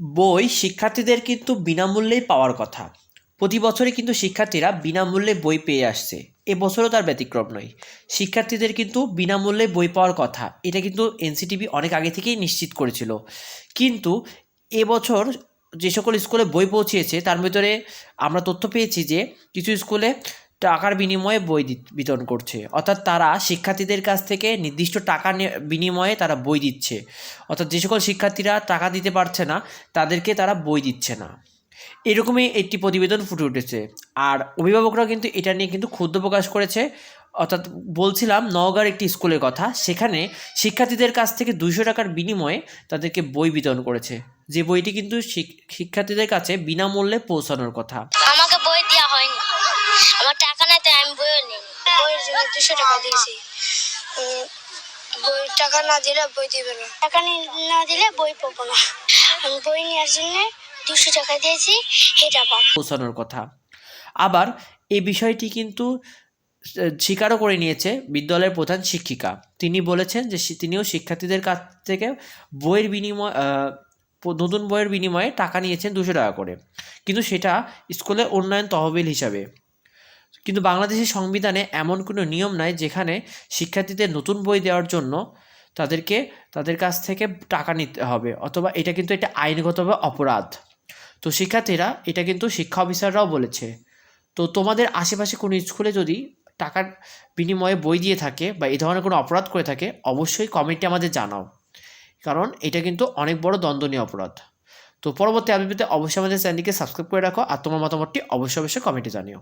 বই শিক্ষার্থীদের কিন্তু বিনামূল্যেই পাওয়ার কথা। প্রতি বছরই কিন্তু শিক্ষার্থীরা বিনামূল্যে বই পেয়ে আসছে। এবছরও তার ব্যতিক্রম নয়। শিক্ষার্থীদের কিন্তু বিনামূল্যে বই পাওয়ার কথা, এটা কিন্তু এনসিটিভি অনেক আগে থেকেই নিশ্চিত করেছিল। কিন্তু এবছর যে সকল স্কুলে বই পৌঁছিয়েছে তার ভিতরে আমরা তথ্য পেয়েছি যে কিছু স্কুলে টাকার বিনিময়ে বই বিতরণ করছে। অর্থাৎ তারা শিক্ষার্থীদের কাছ থেকে নির্দিষ্ট টাকা বিনিময়ে তারা বই দিচ্ছে। অর্থাৎ যে সকল শিক্ষার্থীরা টাকা দিতে পারছে না, তাদেরকে তারা বই দিচ্ছে না। এরকমই একটি প্রতিবেদন ফুটে উঠেছে। আর অভিভাবকরা কিন্তু এটা নিয়ে কিন্তু ক্ষুদ্র প্রকাশ করেছে। অর্থাৎ বলছিলাম, নওগাঁর একটি স্কুলের কথা, সেখানে শিক্ষার্থীদের কাছ থেকে দুশো টাকার বিনিময়ে তাদেরকে বই বিতরণ করেছে। যে বইটি কিন্তু শিক্ষার্থীদের কাছে বিনামূল্যে পৌঁছানোর কথা। দুশো টাকা দিয়েছি। বই, টাকা না দিলে বই দিবে না। টাকা না দিলে বই পাবো না। আমি বই নেওয়ার জন্য দুশো টাকা দিয়েছি এটা পাবো। পৌঁছানোর কথা। আবার এই বিষয়টি কিন্তু স্বীকারও করে নিয়েছে বিদ্যালয়ের প্রধান শিক্ষিকা। তিনি বলেছেন যে তিনিও শিক্ষার্থীদের কাছ থেকে বইয়ের বিনিময় নতুন বইয়ের বিনিময়ে টাকা নিয়েছেন দুশো টাকা করে। কিন্তু সেটা স্কুলের উন্নয়ন তহবিল হিসাবে। কিন্তু বাংলাদেশের সংবিধানে এমন কোনো নিয়ম নাই যেখানে শিক্ষার্থীদের নতুন বই দেওয়ার জন্য তাদেরকে, তাদের কাছ থেকে টাকা নিতে হবে অথবা এটা কিন্তু একটা আইনগতভাবে অপরাধ। তো শিক্ষার্থীরা, এটা কিন্তু শিক্ষা অফিসাররাও বলেছে। তো তোমাদের আশেপাশে কোনো স্কুলে যদি টাকার বিনিময়ে বই দিয়ে থাকে বা এই ধরনের কোনো অপরাধ করে থাকে, অবশ্যই কমেন্টে আমাদের জানাও। কারণ এটা কিন্তু অনেক বড় দ্বন্দ্বনীয় অপরাধ। তো পরবর্তী আপডেট অবশ্যই আমাদের চ্যানেলটিকে সাবস্ক্রাইব করে রাখো আর তোমার মতামতটি অবশ্যই অবশ্যই কমেন্টে জানিও।